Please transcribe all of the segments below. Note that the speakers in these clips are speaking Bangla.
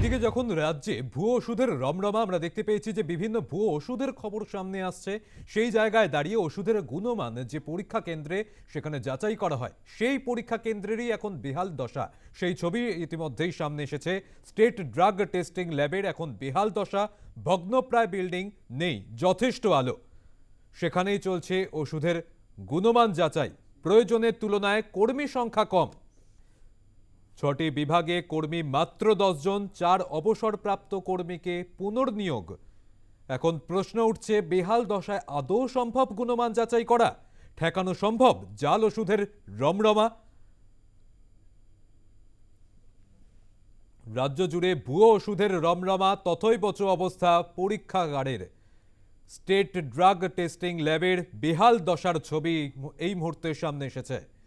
এদিকে যখন রাজ্যে ভুয়ো ওষুধের রমরমা, আমরা দেখতে পেয়েছি যে বিভিন্ন ভুয়ো ওষুধের খবর সামনে আসছে। সেই জায়গায় দাঁড়িয়ে ওষুধের গুণমান যে পরীক্ষা কেন্দ্রে সেখানে যাচাই করা হয়, সেই পরীক্ষা কেন্দ্রেরই এখন বেহাল দশা। সেই ছবি ইতিমধ্যেই সামনে এসেছে। স্টেট ড্রাগ টেস্টিং ল্যাবের এখন বেহাল দশা। ভগ্নপ্রায় বিল্ডিং নেই, যথেষ্ট আলো। সেখানেই চলছে ওষুধের গুণমান যাচাই। প্রয়োজনের তুলনায় কর্মী সংখ্যা কম। ছটি বিভাগে কর্মী মাত্র দশজন, চার অবসরপ্রাপ্ত কর্মীকে পুনর্নিয়োগ। এখন প্রশ্ন উঠছে, বেহাল দশায় আদৌ সম্ভব গুণমান যাচাই করা? ঠেকানো সম্ভব? জাল ওষুধের রমরমা? রাজ্য জুড়ে ভুয়ো ওষুধের রমরমা তথৈবচ অবস্থা পরীক্ষাগারের। স্টেট ড্রাগ টেস্টিং ল্যাবের বেহাল দশার ছবি এই মুহূর্তে সামনে এসেছে।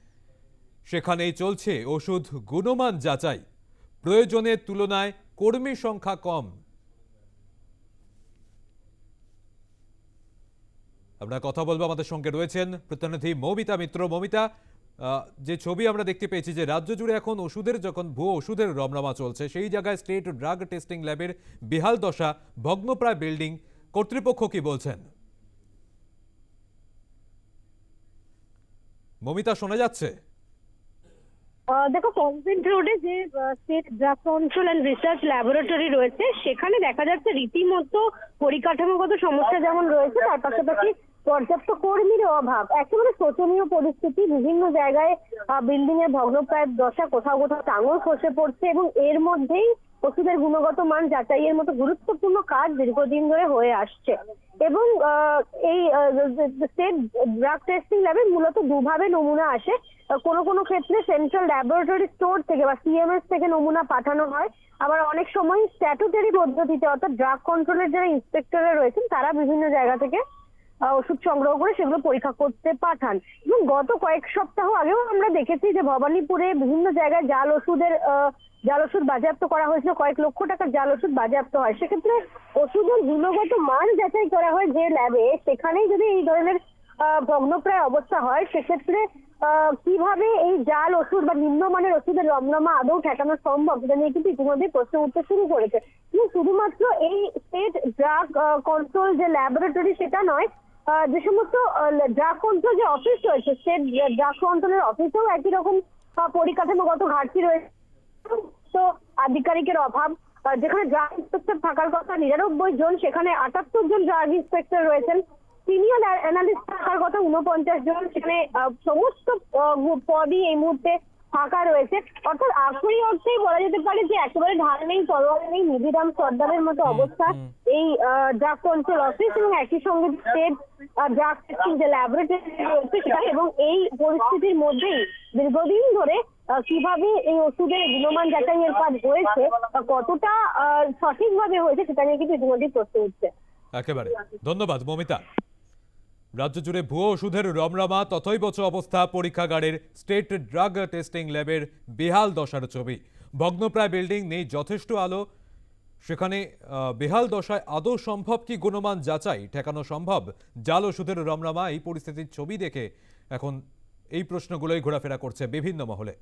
সেখানেই চলছে ওষুধ গুণমান যাচাই। প্রয়োজনের তুলনায় কর্মী সংখ্যা কম। আমরা কথা বলব আমাদের সঙ্গে রয়েছেন প্রতিনিধি মৌমিতা মিত্র। মৌমিতা যে ছবি আমরা দেখতে পেয়েছি যে রাজ্য জুড়ে এখন ওষুধের যখন ভুয়ো ওষুধের রমরমা চলছে, সেই জায়গায় স্টেট ড্রাগ টেস্টিং ল্যাবের বেহাল দশা, ভগ্নপ্রায় বিল্ডিং, কর্তৃপক্ষ কি বলছেন? মমিতা, শোনা যাচ্ছে? দেখো কনভেন্ট রোডে যে state drug control and research laboratory রয়েছে, সেখানে দেখা যাচ্ছে রীতিমতো পরিকাঠামোগত সমস্যা যেমন রয়েছে, তার পাশাপাশি পর্যাপ্ত কর্মীর অভাব। একেবারে শোচনীয় পরিস্থিতি। বিভিন্ন জায়গায় বিল্ডিং এর ভগ্নপ্রায় দশা কোথাও কোথাও টাঙর খসে পড়ছে এবং এর মধ্যেই ওষুধের গুণগত মান যাচাইয়ের মতো গুরুত্বপূর্ণ কাজ দীর্ঘদিন ধরে হয়ে আসছে। এবং এই স্টেট ড্রাগ টেস্টিং ল্যাবে মূলত দুভাবে নমুনা আসে। কোনো কোনো ক্ষেত্রে সেন্ট্রাল ল্যাবরেটরি স্টোর থেকে বা সিএমএস থেকে নমুনা পাঠানো হয়। আবার অনেক সময় স্ট্যাটুটারি পদ্ধতিতে অর্থাৎ ড্রাগ কন্ট্রোলের যারা ইন্সপেক্টররা রয়েছেন, তারা বিভিন্ন জায়গা থেকে ওষুধ সংগ্রহ করে সেগুলো পরীক্ষা করতে পাঠান। এবং গত কয়েক সপ্তাহ আগেও আমরা দেখেছি যে ভবানীপুরে বিভিন্ন জায়গায় জাল ওষুধের জাল ওষুধ বাজেয়াপ্ত করা হয়েছিল। কয়েক লক্ষ টাকার জাল ওষুধ বাজেয়াপ্ত হয়। সেক্ষেত্রে ওষুধের গুণগত মান যাচাই করা হয় যে ল্যাবে সেখানেই যদি এই ধরনের ভগ্নপ্রায় অবস্থা হয়, সেক্ষেত্রে কীভাবে এই জাল ওষুধ বা নিম্নমানের ওষুধের রমরমা আদৌ ঠেকানো সম্ভব? সেটা নিয়ে কিন্তু ইতিমধ্যে প্রশ্ন উঠতে শুরু করেছে। কিন্তু শুধুমাত্র এই স্টেট ড্রাগ কন্ট্রোল যে ল্যাবরেটরি সেটা নয় যে সমস্ত ড্রাগ কন্ট্রোল যে অফিস রয়েছে স্টেট ড্রাগ কন্ট্রোলের অফিসেও একই রকম পরিকাঠামোগত ঘাটতি রয়েছে। তো আধিকারিকের অভাব যেখানে ড্রাগ ইন্সপেক্টর থাকার কথা, নিরানব্বই জন, সেখানে আটাত্তর জন ড্রাগ ইন্সপেক্টর রয়েছেন। সিনিয়র অ্যানালিস্ট থাকার কথা উনপঞ্চাশ জন, সেখানে সমস্ত পদই এই মুহূর্তে ফাঁকা রয়েছে। অর্থাৎ আখরি অর্থেই বলা যেতে পারে যে একেবারে ঢাল নেই তলোয়ার নেই নিধিরাম সর্দারের মতো অবস্থা। এই ড্রাগ কন্ট্রোল অফিস এবং একই সঙ্গে স্টেট ড্রাগ টেস্টিং যে ল্যাবরেটরি রয়েছে সেটা এবং এই পরিস্থিতির মধ্যেই দীর্ঘদিন ধরে কীভাবে এই ওষুধের গুণমান যাচাইয়ের কাজ হয়েছে বা কতটা সঠিকভাবে হয়েছে সেটা নিয়ে কিন্তু ইতিমধ্যেই প্রশ্ন উঠছে। একেবারে। ধন্যবাদ মমিতা। রাজ্য জুড়ে ভুয়ো ওষুধের রমরমা তথৈবচ অবস্থা পরীক্ষাগারের স্টেট ড্রাগ টেস্টিং ল্যাবের বেহাল দশার ছবি। ভগ্নপ্রায় বিল্ডিং নেই, যথেষ্ট আলো। সেখানে বেহাল দশায় আদৌ সম্ভব কি গুণমান যাচাই? ঠেকানো সম্ভব? জাল ওষুধের রমরমা, এই পরিস্থিতির ছবি দেখে এখন এই প্রশ্নগুলোই ঘোরাফেরা করছে বিভিন্ন মহলে।